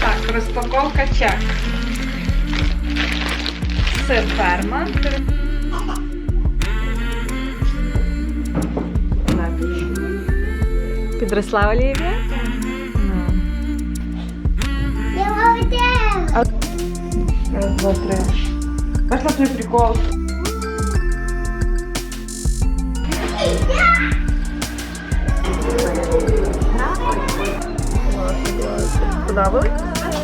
Так, розпаковка чек. Сир ферма. Підросла Олівія? Я молодець! Раз, два, три. Пошла твій прикол. Подобали?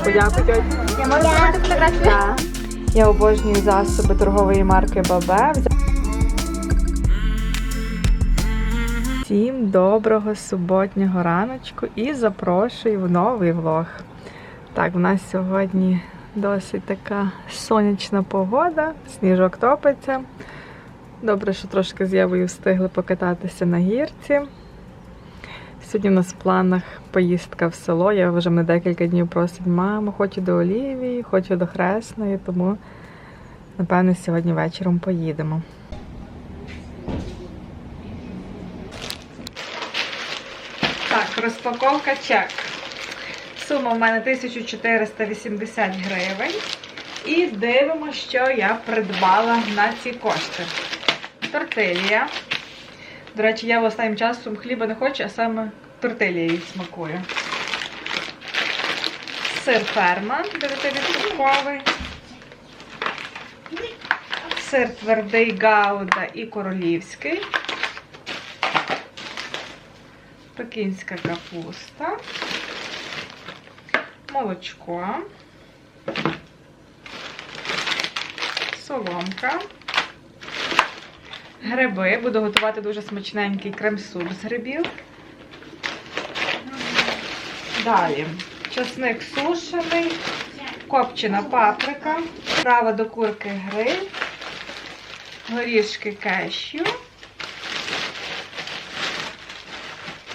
Подякуй, тьоті. Я можу зробити фотографію? Так. Я обожнюю засоби торгової марки Бабе. Всім доброго суботнього раночку і запрошую в новий влог. Так, в нас сьогодні досить така сонячна погода, сніжок топиться. Добре, що трошки з Євою встигли покататися на гірці. Сьогодні у нас в планах поїздка в село. Я вже мене декілька днів просить, мамо, хочу до Олівії, хочу до Хресної, тому, напевно, сьогодні вечором поїдемо. Так, розпаковка чек. Сума в мене 1480 гривень. І дивимося, що я придбала на ці кошти. Тортилія. До речі, я останнім часом хліба не хочу, а саме тортилія їй смакує. Сир ферма 9% Сир твердий гауда і королівський. Пекінська капуста. Молочко. Соломка. Гриби. Буду готувати дуже смачненький крем-суп з грибів. Далі. Часник сушений, копчена паприка, права до курки гриль, горішки кешю,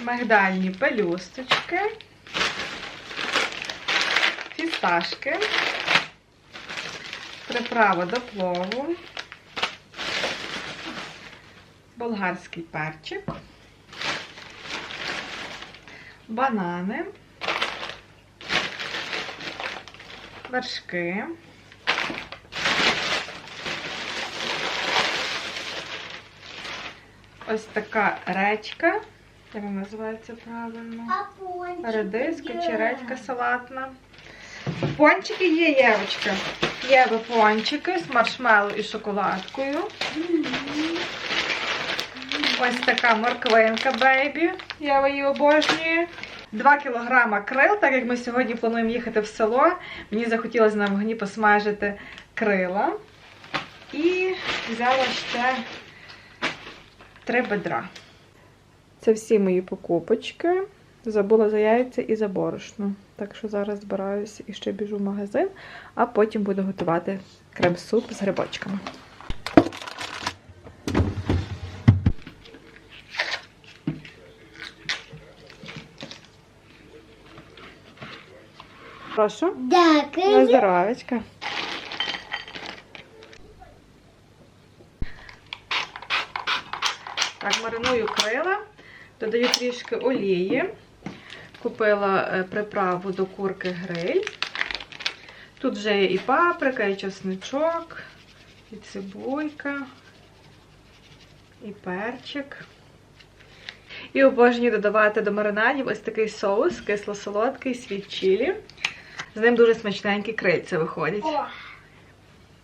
мигдальні пелюсточки, фісташки, приправа до плову, болгарський перчик, банани, вершки, ось така речка, як вона називається правильно? Редиска чи редька салатна. Пончики є, Євочка. Є ви пончики з маршмеллоу і шоколадкою. Ось така морквинка бейбі. Я її обожнюю. 2 кілограма крил, так як ми сьогодні плануємо їхати в село. Мені захотілося на вогні посмажити крила. І взяла ще три бедра. Це всі мої покупочки. Забула за яйця і за борошно. Так що зараз збираюся і ще біжу в магазин, а потім буду готувати крем-суп з грибочками. Прошу. На Дякую. здоровечка. Так, мариную крила, додаю трішки олії. Купила е, приправу до курки гриль. Тут вже є і паприка, і чесничок, і цибулька, і перчик. І обожнюю додавати до маринадів ось такий соус, кисло-солодкий, світ чилі. З ним дуже смачненькі крильця виходять. О,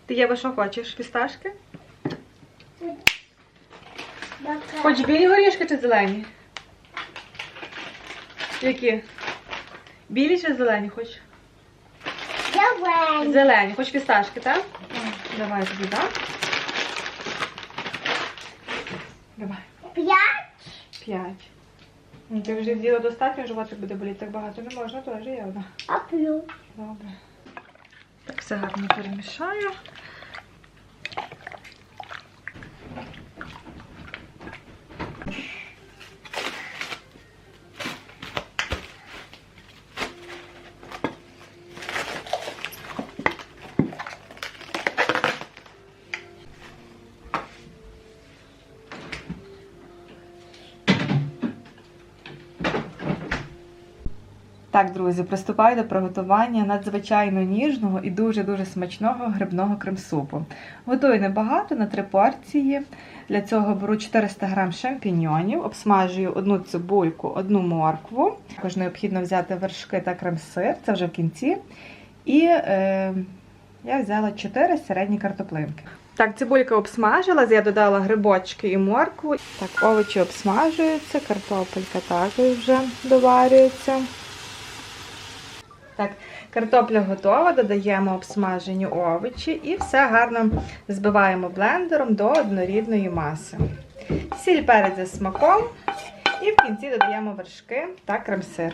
Ти Єва, що хочеш? Фісташки? бака. Хочеш білі горішки чи зелені? Які? Білі чи зелені хочеш? Давай. Зелені. Хочеш фісташки, так? Давай тобі, так? Давай. П'ять. П'ять. Ну, Ти вже з'їла достатньо, животик буде боліти так багато не можна, теж є одна. А плюс. Добре. Так, все гарно перемішаю. Так, друзі, приступаю до приготування надзвичайно ніжного і дуже-дуже смачного грибного крем-супу. Готую небагато на три порції. Для цього беру 400 г шампіньйонів, обсмажую одну цибульку, одну моркву. Також необхідно взяти вершки та крем-сир, це вже в кінці. І е, я взяла 4 середні картоплинки. Так, цибулька обсмажилась, я додала грибочки і моркву. Так, овочі обсмажуються, картопелька також вже доварюється. Так, картопля готова, додаємо обсмажені овочі і все гарно збиваємо блендером до однорідної маси. Сіль перець за смаком. І в кінці додаємо вершки та крем-сир.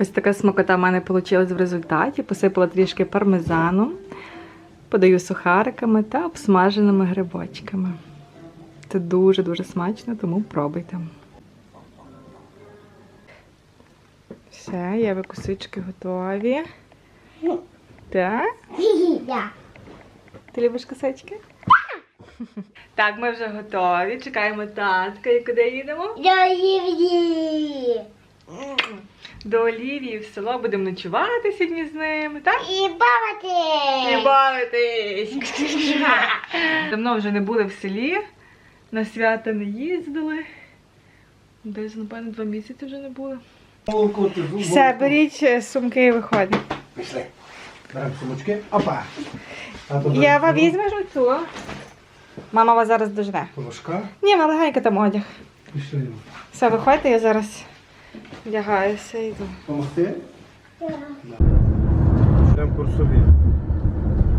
Ось така смакота в мене вийшла в результаті. Посипала трішки пармезаном, подаю сухариками та обсмаженими грибочками. Це дуже-дуже смачно, тому пробуйте. Все, є викусички готові. Так? Ти любиш косички? Так, ми вже готові. Чекаємо татка. І куди їдемо? Я її. До Олівії в село будемо ночувати сьогодні з ними, так? І бавити. І бавитись. Давно вже не були в селі, на свята не їздили. Десь, напевно, два місяці вже не були. Все, беріть е, сумки і виходимо. Пішли. Беремо сумочки. Опа. А то Єва, візьмеш. Мама вас зараз дожне. Ложка. Ні, маленька там одяг. Пішли. Все, виходьте, я зараз вдягаюся і йду. Помогти? Йдемо курсові.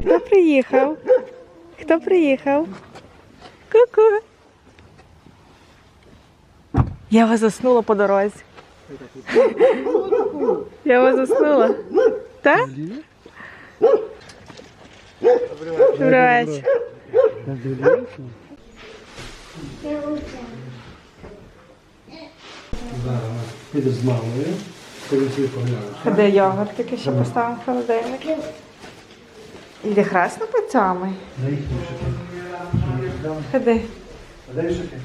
Хто приїхав? Хто приїхав? Ку-ку. Я вас заснула по дорозі. Я вас заснула. Так? Добрий вечір. Зараз підеш з мамою. Потім собі поглянеш. Де йогурт тільки ще поставив в холодильник. Іди хресно цьому. Дай їх вішати. Ходи. А дай вішати.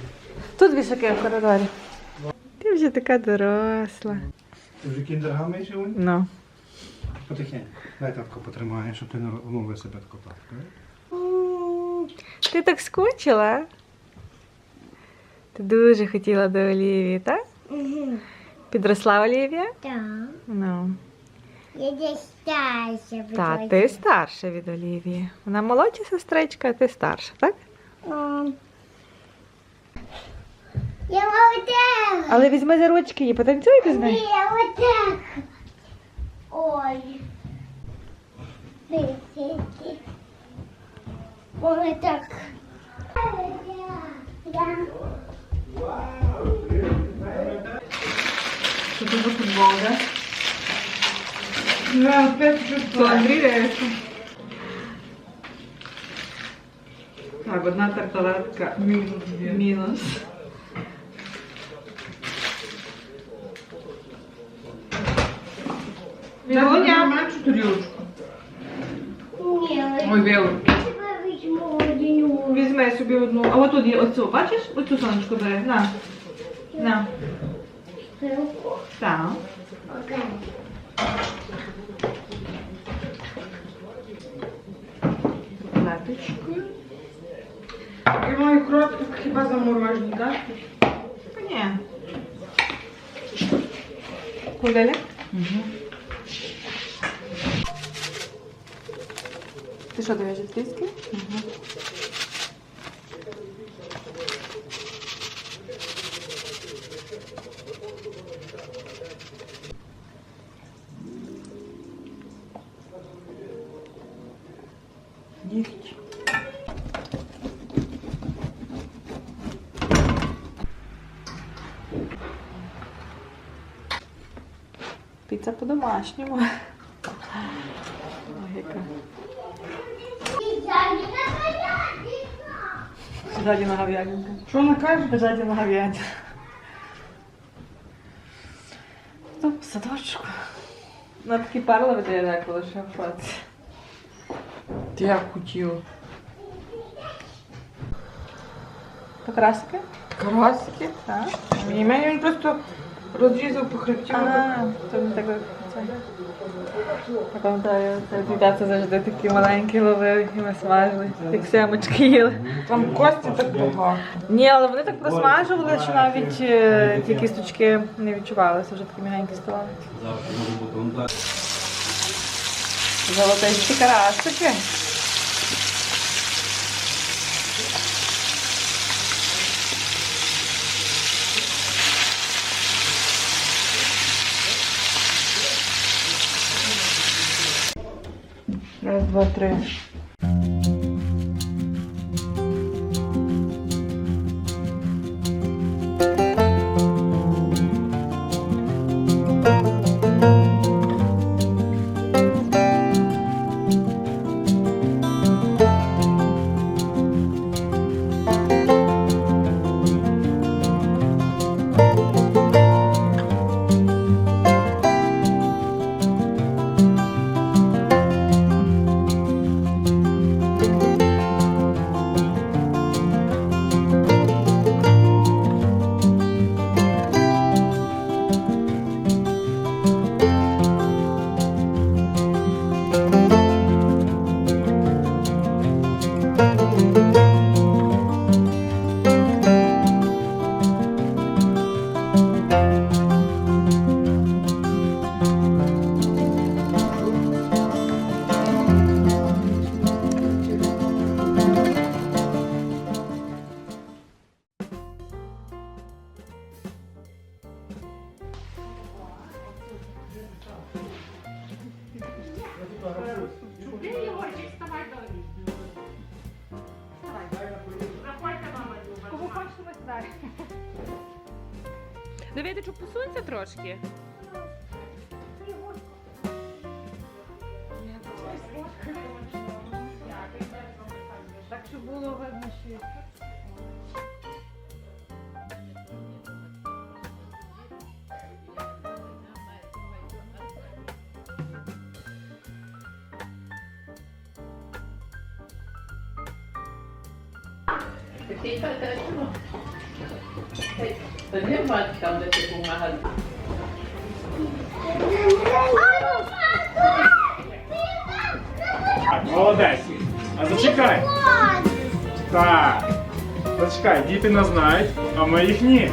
Тут вішаки в коридорі. Ти вже така доросла. Ти вже кіндергами сьогодні? Ну. Потихеньку. Дай татко потримає, щоб ти не розмовив себе тако папкою. Ти так скучила? Ти дуже хотіла до Олівії, так? Угу. Підросла Олівія? Так. Ну. Я десь старша. Та, ти старша від Олівії. Вона молодша сестричка, а ти старша, так? Ем. Я отак. Але візьми за ручки і потанцюйте з нею. Я отак. Ой. Ой, так. Я. Що Тук за футболка. Е да, е от 5 октомври нещо. Так, одна тарталетка минус. минус. Било няма мачето. Ой, бело. Візьме собі одну. А от тоді оцю, бачиш? Оцю сонечку бере. На. На. Так. Окей. Котлеточку. І мої кротки хіба заморожені, так? Та ні. Холодильник? Ти що даєш львівський? Угу. Піца по-домашньому. Жадіна говядинка. Що вона каже? Жадіна говядина. Ну, садочку. На такі перли видає деколи, я в шоці. Ти як хотів. То красики? Карасики. Так. Мені мені просто розрізав по хребті. А, то не так це. Я пам'ятаю, це дитя завжди такі маленькі ловили і ми смажили, як семечки їли. Там кості так багато. Ні, але вони так просмажували, що навіть е, ті кісточки не відчувалися, вже такі м'ягенькі ставали. Золотисті карасики. Раз, два, три. Давидичу, посунься трошки. Так, щоб було видно, що... To Так, молодець. А зачекай. Так. Зачекай, діти нас знають, а ми їх ні.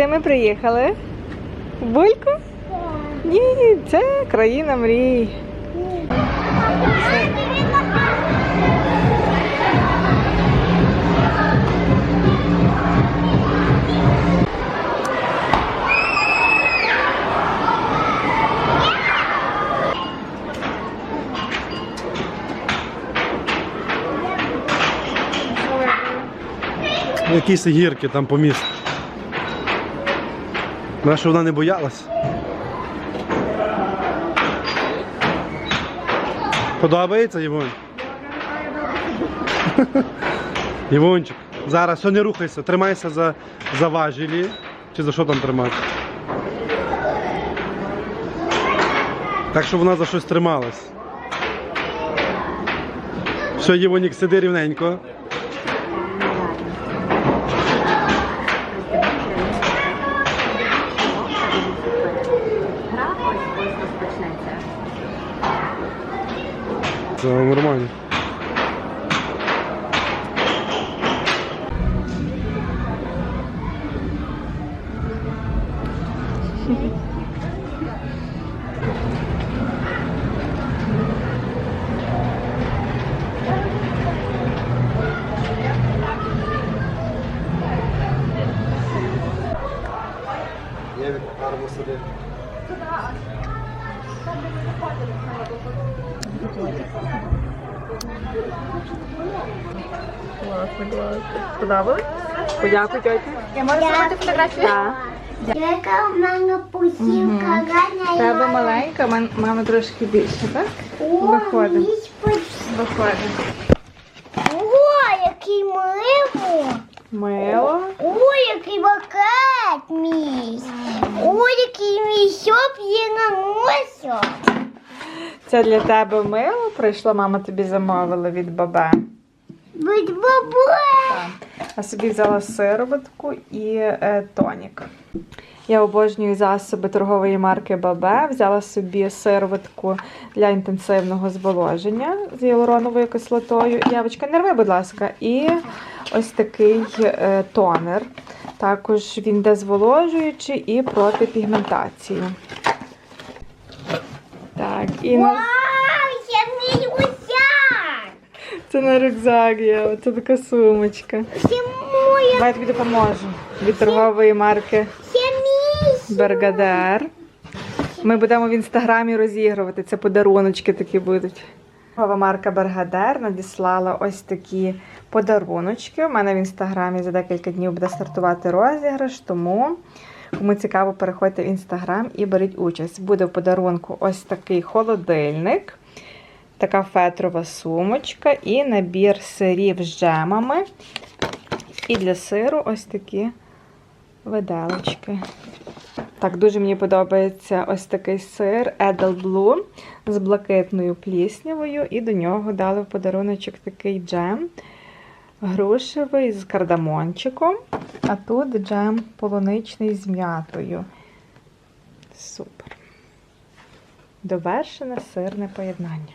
Куди ми приїхали? В Бульку? Ні, це країна мрій. Якісь гірки там по місту. Вона що вона не боялась. Подобається, Євонь? Євончик, зараз все не рухайся, тримайся за, за важелі. Чи за що там тримати? Так, щоб вона за щось трималась. Все, Євонік, сиди рівненько. Нормально. Подобалось? Подякуй, тьоті. Я можу зробити фотографію? Так. Яка в мене пусівка гарна. Тебе маленька, мен- мами трошки більше, так? Виходимо. Виходимо. О, який мило. Мило. О, який бакет мій. О, який мішок є на носі. Це для тебе мило прийшло, мама тобі замовила від бабе. Будь бабусь. А собі взяла сироватку і е, тонік. Я обожнюю засоби торгової марки Бабе. Взяла собі сироватку для інтенсивного зволоження з гіалуроновою кислотою. Явочка, не рви, будь ласка. І ось такий е, тонер. Також він зволожуючий і проти пігментації. Так, і на... Вау, це мій рюкзак. це на рюкзак є. Це така сумочка. Моя, Давай я тобі допоможу. Від торгової марки. Бергадер. Ми будемо в інстаграмі розігрувати. Це подаруночки такі будуть. Торгова марка Бергадер надіслала ось такі подаруночки. У мене в інстаграмі за декілька днів буде стартувати розіграш, тому кому цікаво, переходьте в інстаграм і беріть участь. Буде в подарунку ось такий холодильник, така фетрова сумочка і набір сирів з джемами. І для сиру ось такі виделочки. Так, дуже мені подобається ось такий сир Edel Blue з блакитною пліснявою, і до нього дали в подаруночок такий джем грушевий з кардамончиком, а тут джем полуничний з м'ятою. Супер. Довершене сирне поєднання.